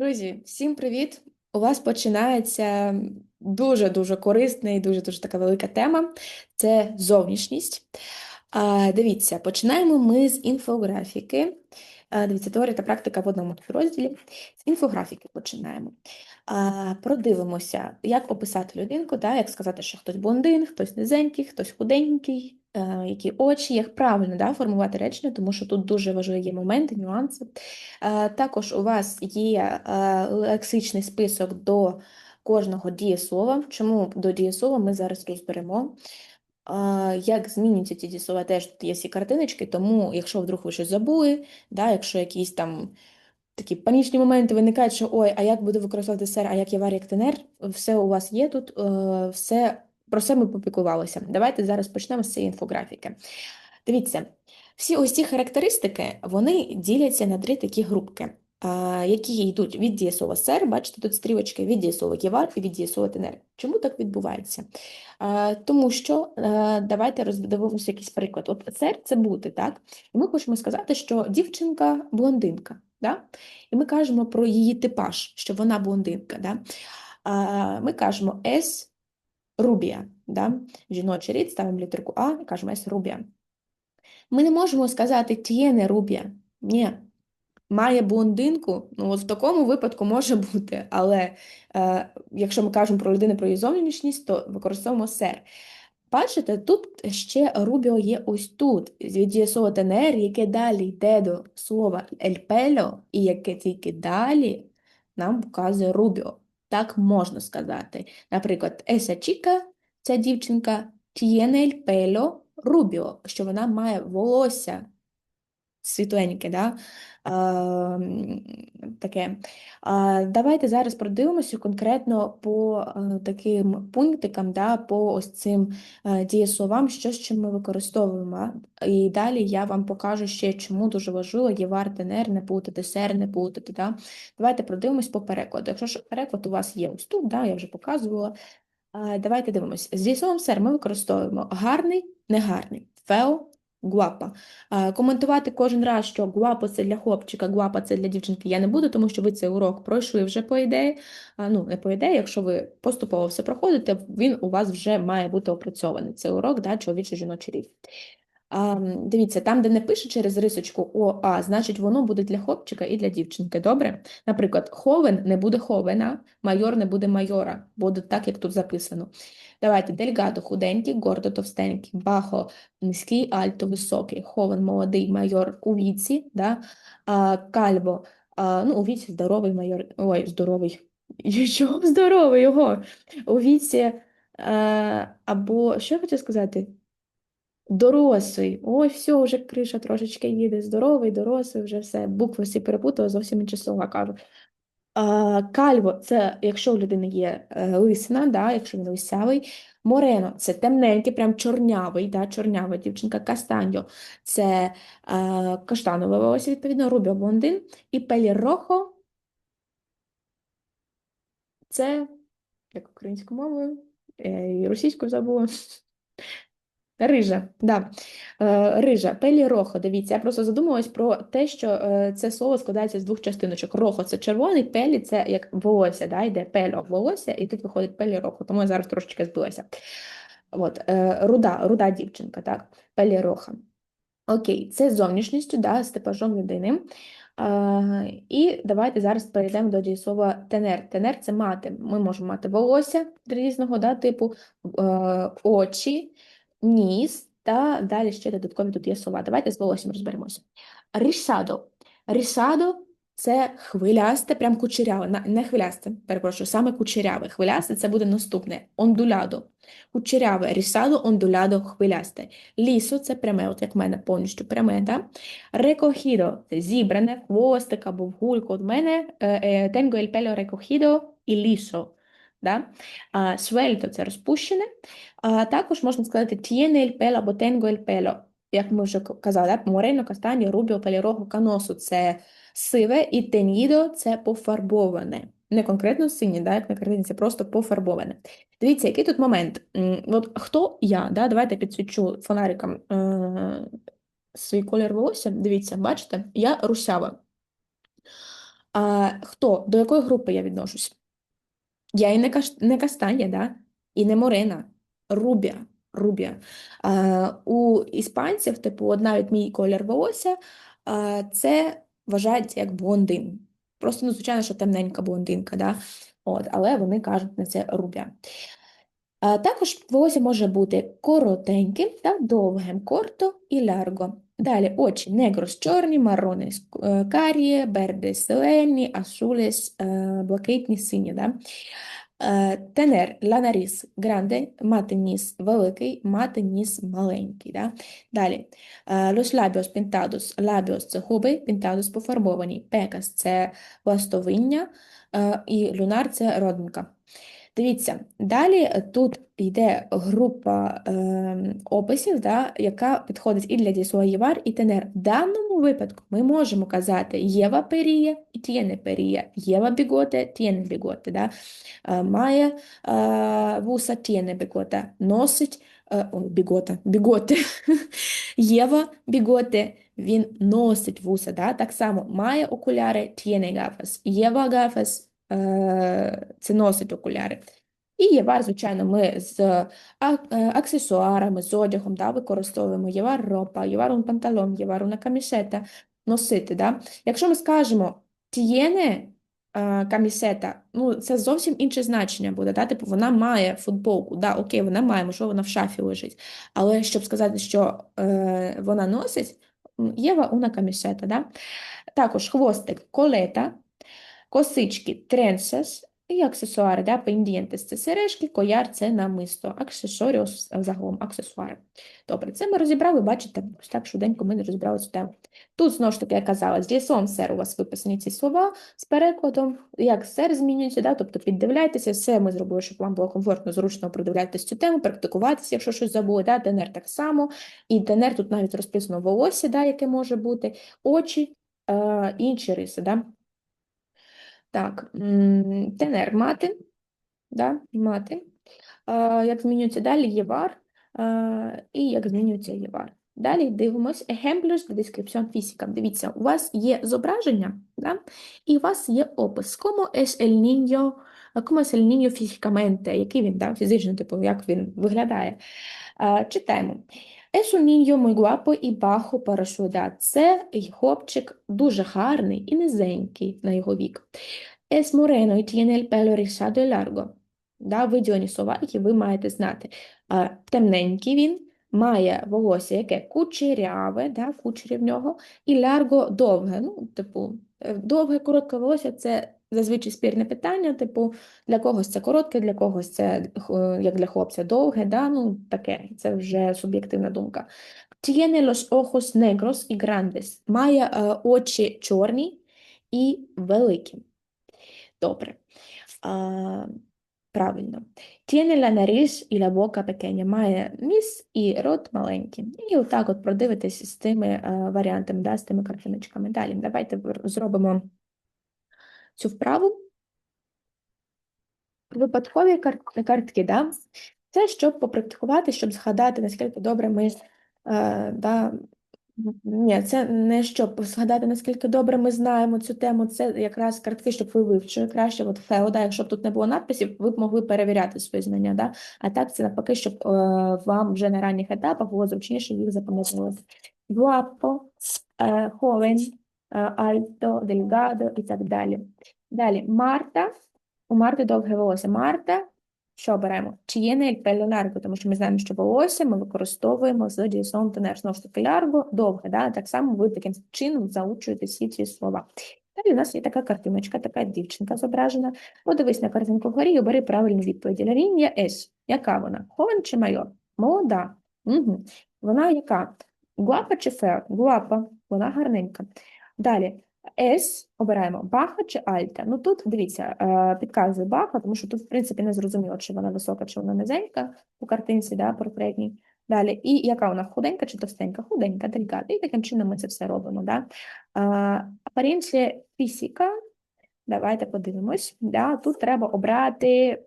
Друзі, всім привіт! У вас починається дуже-дуже корисна і дуже-дуже така велика тема це зовнішність. А, Дивіться, починаємо ми з інфографіки. А, Дивіться, теорія та практика в одному розділі. З інфографіки починаємо. А, Продивимося, як описати людинку, да, як сказати, що хтось блондин, хтось низенький, хтось худенький, які очі, як правильно да, формувати речення, тому що тут дуже важливі моменти, нюанси. Е, Також у вас є е, лексичний список до кожного дієслова. Чому до дієслова ми зараз розберемо. Е, Як змінюються ці дієслова, теж тут є всі картиночки, тому якщо вдруг ви щось забули, да, якщо якісь там такі панічні моменти виникають, що ой, а як буду використовувати сер, а як є варік все у вас є тут, е, все про все ми попікувалися. Давайте зараз почнемо з цієї інфографіки. Дивіться, всі ось ці характеристики, вони діляться на три такі групки, які йдуть від дієслова сер, бачите, тут стрілочки, від дієслова євар і від дієслова тенер. Чому так відбувається? Тому що давайте роздивимося якийсь приклад. От сер це бути, так? І ми хочемо сказати, що дівчинка блондинка, да? І ми кажемо про її типаж, що вона блондинка. Да? Ми кажемо ес рубія, да? жіночий рід, ставимо літерку А і кажемо ес рубія. Ми не можемо сказати тієне рубія. Ні. Має блондинку, ну от в такому випадку може бути, але е, якщо ми кажемо про людину про її зовнішність, то використовуємо сер. Бачите, тут ще рубіо є ось тут, від дієслова тенер, яке далі йде до слова ельпельо, і яке тільки далі нам показує рубіо. Так можна сказати. Наприклад, еса чіка, ця дівчинка, tiene пельо рубіо, що вона має волосся світленьке, да? а, таке. А, Давайте зараз продивимося конкретно по а, таким пунктикам, да, по ось цим а, дієсловам, що з чим ми використовуємо. І далі я вам покажу ще, чому дуже важливо є вартенер, не путати, сер, не путати. Да? Давайте продивимось по перекладу. Якщо ж переклад у вас є ось тут, да, я вже показувала. А, Давайте дивимося. З дієсловом сер ми використовуємо гарний, негарний, фео, гуапа. Коментувати кожен раз, що гуапо це для хлопчика, гуапа це для дівчинки, я не буду, тому що ви цей урок пройшли вже по ідеї. Ну, не по ідеї, якщо ви поступово все проходите, він у вас вже має бути опрацьований. Це урок, да, чоловічий жіночий рік. Дивіться, там, де не пише через рисочку ОА, значить, воно буде для хлопчика і для дівчинки. Добре? Наприклад, ховен не буде ховена, майор не буде майора, буде так, як тут записано. Давайте дельгадо худенький, гордо товстенький, бахо низький, альто високий, ховен молодий майор у віці, да? а, кальво, а, ну, у віці здоровий майор, ой, здоровий, що здоровий його, у віці, а, або, що я хочу сказати? Дорослий. Ой, все, вже криша трошечки їде. Здоровий, дорослий, вже все. Букви всі перепутала, зовсім інші слова кажу. А, Кальво це якщо у людини є е, лисина, да, якщо він лисявий. Морено це темненький, прям чорнявий, да, чорнява дівчинка. Кастаньо це е, каштанове волосся, відповідно, рубіо блондин. І пелірохо це як українською мовою, е, і російською забула. Рижа, да. Е, Рижа, пелі-рохо. Дивіться, я просто задумалась про те, що е, це слово складається з двох частиночок. Рохо це червоний, пелі це як волосся, да, йде пельо волосся, і тут виходить пелі-рохо, тому я зараз трошечки збилася. От, е, руда, руда дівчинка, так, пелі-роха. Окей, це з зовнішністю, да, з типажом людини. І давайте зараз перейдемо до дієслова тенер. Тенер це мати. Ми можемо мати волосся різного да, типу, очі ніс та далі ще додаткові тут є слова. Давайте з волоссям розберемося. Рішадо. Рішадо це хвилясте, прям кучеряве, не хвилясте, перепрошую, саме кучеряве. Хвилясте це буде наступне. Ондулядо. Кучеряве, рісадо, ондулядо, хвилясте. Лісо це пряме, от як в мене повністю пряме. Да? Рекохідо це зібране, хвостик або в гульку. От мене тенго ель пело рекохідо і лісо. Да? А, Свельто це розпущене. А також можна сказати tiene el або tengo el. Як ми вже казали, да? морено, кастані, рубіо, пелірого, каносу це сиве, і тенідо це пофарбоване. Не конкретно синє, да, як на картинці, просто пофарбоване. Дивіться, який тут момент. От Хто я? Да? Давайте підсвічу фонариком е свій колір волосся. Дивіться, бачите, я русява. А хто? До якої групи я відношусь? Я і не, каш... не кастаня, да? і не морена. Рубя. Рубя. А, у іспанців, типу, навіть мій колір волосся, а, це вважається як блондин. Просто, ну, звичайно, що темненька блондинка, да? От, але вони кажуть на це рубя. А також волосся може бути коротеньким та довгим, корто і лярго. Далі очі негрос чорні, маронес е, карі, бердес зелені, асулес е, блакитні сині. Да? Е, тенер, ла наріс гранде, мати ніс великий, мати ніс маленький. Да? Далі los labios pintados, labios – це губи, pintados – пофарбовані, пекас – це ластовиння, і люнар – це родинка. Дивіться, далі тут йде група е, описів, да, яка підходить і для дієслова євар, і тенер. В даному випадку ми можемо казати єва періє і тєне періє, єва біготе, тєне біготе. Да? Е, має е, вуса, тєне біготе, носить е, о, бігота, біготе. Єва біготе, він носить вуса. Да? Так само має окуляри, тєне гафас, єва гафас, це носить окуляри. І євар, звичайно, ми з е, аксесуарами, з одягом да, використовуємо євар ропа, євар un панталон, євар una камісета носити. Да? Якщо ми скажемо тієне камісета, ну, це зовсім інше значення буде. Да? Типу, вона має футболку, да, окей, вона має, можливо, вона в шафі лежить. Але щоб сказати, що е, вона носить, єва una камісета. Да? Також хвостик колета косички тренсес і аксесуари, да, пендієнтес – це сережки, кояр це намисто, аксесоріус загалом аксесуари. Добре, це ми розібрали, бачите, ось так швиденько ми не розібрали цю тему. Тут, знову ж таки, я казала, з лісом сер у вас виписані ці слова з перекладом, як сер змінюється, да, тобто піддивляйтеся, все ми зробили, щоб вам було комфортно, зручно продивлятися цю тему, практикуватися, якщо щось забули, да, ДНР так само, і ДНР тут навіть розписано волосся, да, яке може бути, очі, е, інші риси. Да. Так, тенер мати, да, мати. Як змінюється далі євар, і як змінюється євар. Далі дивимось de descripción física. Дивіться, у вас є зображення, да? і у вас є опис. Como es el niño, como es el niño físicamente, який він, да? фізично, типу, як він виглядає. Читаємо. Es un niño muy guapo y bajo para su edad. Це хлопчик дуже гарний і низенький на його вік. Es moreno y tiene el pelo rizado y largo. Да, виділені слова, які ви маєте знати. А, Темненький він має волосся, яке кучеряве, да, кучері в нього, і лярго довге. Ну, типу, е, довге, коротке волосся це зазвичай спірне питання, типу, для когось це коротке, для когось це, як для хлопця, довге, да, ну, таке, це вже суб'єктивна думка. Tiene los ojos negros y grandes. Має е, очі чорні і великі. Добре. А, Правильно. Tiene la nariz y la boca pequeña. Має ніс і рот маленький. І отак от продивитися з тими а, варіантами, да, з тими картиночками. Далі давайте зробимо цю вправу. Випадкові картки, да? Це щоб попрактикувати, щоб згадати, наскільки добре ми е, да, ні, це не щоб згадати, наскільки добре ми знаємо цю тему, це якраз картки, щоб ви вивчили краще. От фео, да, якщо б тут не було надписів, ви б могли перевіряти свої знання. Да? А так це навпаки, щоб е, вам вже на ранніх етапах було зручніше їх запам'ятовувати. Guapo, е, joven, е, alto, delgado і так далі. Далі Марта. У Марти довге волосся. Марта що беремо? Чи є не ларго, тому що ми знаємо, що волосся ми використовуємо з дієсловом тенер. Знову ж таки, довге, да? так само ви таким чином заучуєте всі ці слова. Далі у нас є така картиночка, така дівчинка зображена. Подивись на картинку вгорі і обери правильну відповідь. Лінія С. Яка вона? Ховен чи майор? Молода. Угу. Вона яка? Гуапа чи фео? Гуапа. Вона гарненька. Далі. С обираємо Баха чи Альта. Ну тут дивіться, е, підказує Баха, тому що тут, в принципі, не зрозуміло, чи вона висока, чи вона низенька у картинці, да, портретній. Далі, і яка вона худенька чи товстенька? Худенька, деліката. І таким чином ми це все робимо. Да? Апаренція фізика. Давайте подивимось. Да? Тут треба обрати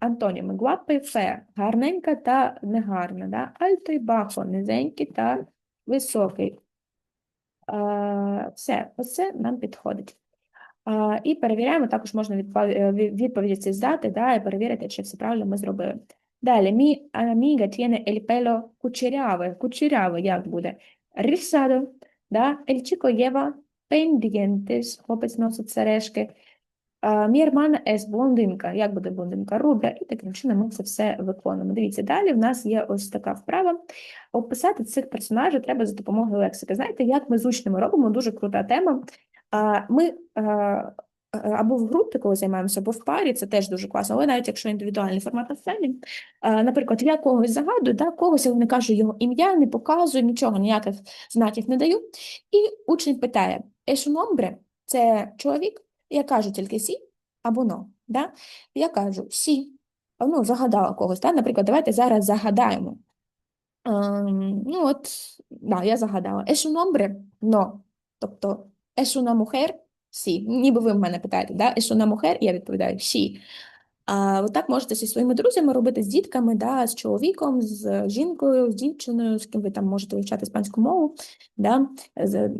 антоніми. Гуапи фе, гарненька та негарна. Да? Альто і бахо, низенький та високий. Все, оце нам підходить. І перевіряємо, також можна е, ві- відповіді ці здати, да, і перевірити, чи все правильно ми зробили. Далі, мій amiga tiene el pelo кучеряве. Кучеряве як буде? Rizado, да? El chico lleva pendientes, хлопець носить сережки. А, Мій hermana es блондинка. Як буде блондинка? Рубля. І таким чином ми це все виконуємо. Дивіться, далі в нас є ось така вправа. Описати цих персонажів треба за допомогою лексики. Знаєте, як ми з учнями робимо? Дуже крута тема. Ми а, або в групі, коли займаємося, або в парі, це теж дуже класно. Але навіть якщо індивідуальний формат навчання, а, наприклад, я когось загадую, да, когось я не кажу його ім'я, не показую, нічого, ніяких знаків не даю. І учень питає: «Es un – це чоловік? Я кажу тільки сі або но. Да? Я кажу сі. Ну, загадала когось. Да? Наприклад, давайте зараз загадаємо. Ем, ну, от, да, я загадала. Es un hombre? No. Тобто, es una mujer? Сі. Ніби ви в мене питаєте, да? Es una mujer? Я відповідаю сі. А отак можете зі своїми друзями робити з дітками, да, з чоловіком, з жінкою, з дівчиною, з ким ви там можете вивчати іспанську мову, да,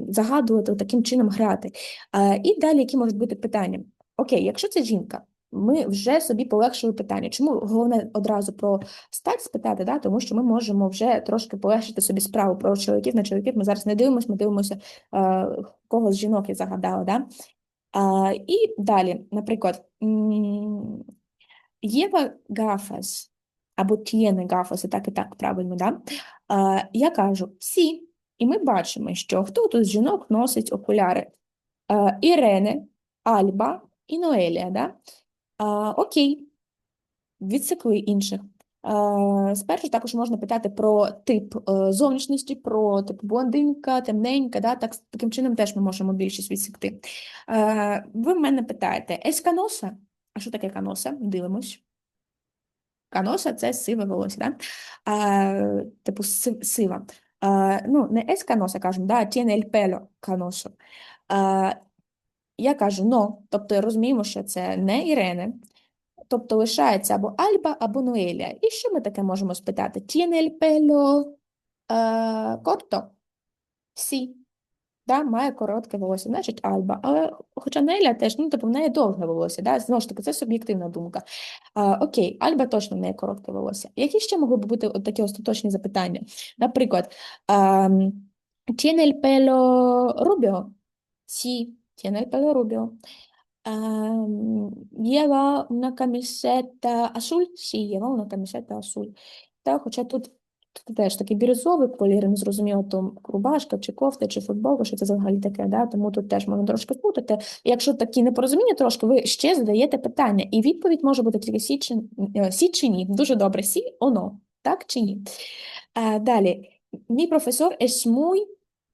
загадувати, таким чином грати. А, і далі, які можуть бути питання? Окей, якщо це жінка, ми вже собі полегшили питання. Чому головне одразу про стать спитати, да? тому що ми можемо вже трошки полегшити собі справу про чоловіків на чоловіків. Ми зараз не дивимося, ми дивимося, кого з жінок я загадала. Да? І далі, наприклад, Єва гафас або тієне гафас, і так і так правильно, да? А, я кажу сі, і ми бачимо, що хто тут з жінок носить окуляри? А, Ірене, Альба і Ноелія, да? А, окей, відсекли інших. А, спершу також можна питати про тип е, зовнішності, про тип блондинка, темненька, да? Так, таким чином теж ми можемо більшість відсекти. Е, ви мене питаєте, есканоса? А що таке каноса? Дивимось. Каноса це сиве волосся, да? А, типу сива. А, ну, не ес каноса кажемо, да? el pelo canoso. А, я кажу но, тобто розуміємо, що це не Ірене, тобто лишається або Альба, або Ноелія. І що ми таке можемо спитати? El pelo а, corto? Сі. Да, має коротке волосся, значить Альба. Але хоча Неля теж, ну, типу, в неї довге волосся, да? Знову ж таки, це суб'єктивна думка. А, окей, Альба точно в неї коротке волосся. Які ще могли б бути от такі остаточні запитання? Наприклад, rubio? Sí, tiene el pelo rubio. Ем, lleva una camiseta azul? Sí, lleva una camiseta azul. Так, хоча тут Тут теж такий бірюзовий колір, не зрозуміло, то рубашка, чи кофта, чи футболка, що це взагалі таке, да? тому тут теж можна трошки спутати. Якщо такі непорозуміння трошки, ви ще задаєте питання, і відповідь може бути тільки сі чи, е, сі чи ні. Дуже добре, сі, оно, так чи ні. А, далі, мій професор muy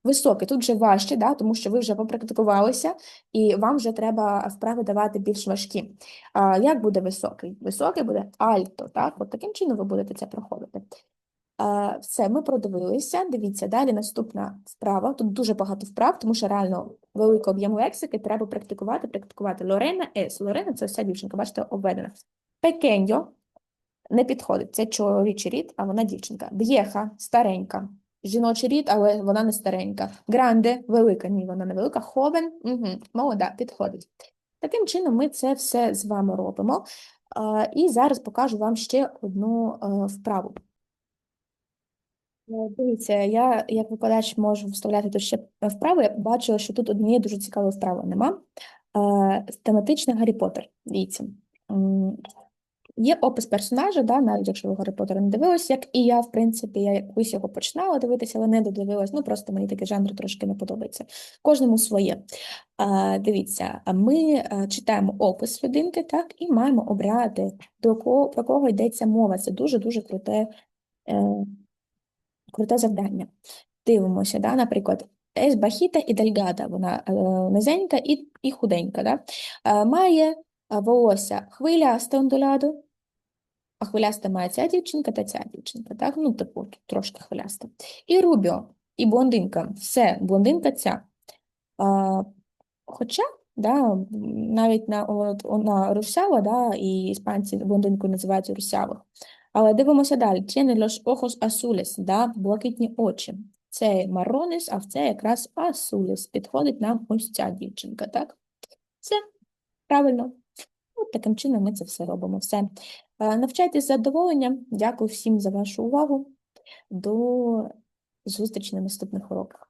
високий, тут вже важче, да? тому що ви вже попрактикувалися, і вам вже треба вправи давати більш важкі. А, як буде високий? Високий буде альто, так? От таким чином ви будете це проходити. Все, ми продивилися. Дивіться, далі наступна вправа. Тут дуже багато вправ, тому що реально великий об'єм лексики треба практикувати, практикувати. Лорена С. Лорена це вся дівчинка, бачите, обведена. Пекеньо не підходить. Це чоловічий рід, а вона дівчинка. Б'єха старенька. Жіночий рід, але вона не старенька. Гранде велика. Ні, вона не велика. Ховен угу, молода, підходить. Таким чином, ми це все з вами робимо. І зараз покажу вам ще одну е, вправу. Е, Дивіться, я як викладач можу вставляти тут ще вправи. Я бачила, що тут однієї дуже цікавої вправи нема. Е, Тематичний Гаррі Поттер. Дивіться. Є опис персонажа, да, навіть якщо ви Гаррі Поттера не дивились, як і я, в принципі, я якось його починала дивитися, але не додивилась. Ну, просто мені такий жанр трошки не подобається. Кожному своє. Е, Дивіться, ми е, читаємо опис людинки, так, і маємо обрати, до кого, про кого йдеться мова. Це дуже-дуже круте. Е, круте завдання. Дивимося, да, наприклад, es bajita і delgada, вона е, низенька і, і худенька, да? Е, має е, волосся хвилясте ондуляду, а хвилясте має ця дівчинка та ця дівчинка, так? Ну, типу, трошки хвилясте. І рубіо, і блондинка, все, блондинка ця. А, хоча, да, навіть на, вона русява, да, і іспанці блондинку називають русявих. Але дивимося далі. Tiene los ojos azules, да, блакитні очі. Це марронес, а в це якраз асулес. Підходить нам ось ця дівчинка, так? Все, правильно. От таким чином ми це все робимо. Все. Е, Навчайтесь з задоволенням. Дякую всім за вашу увагу. До зустрічі на наступних уроках.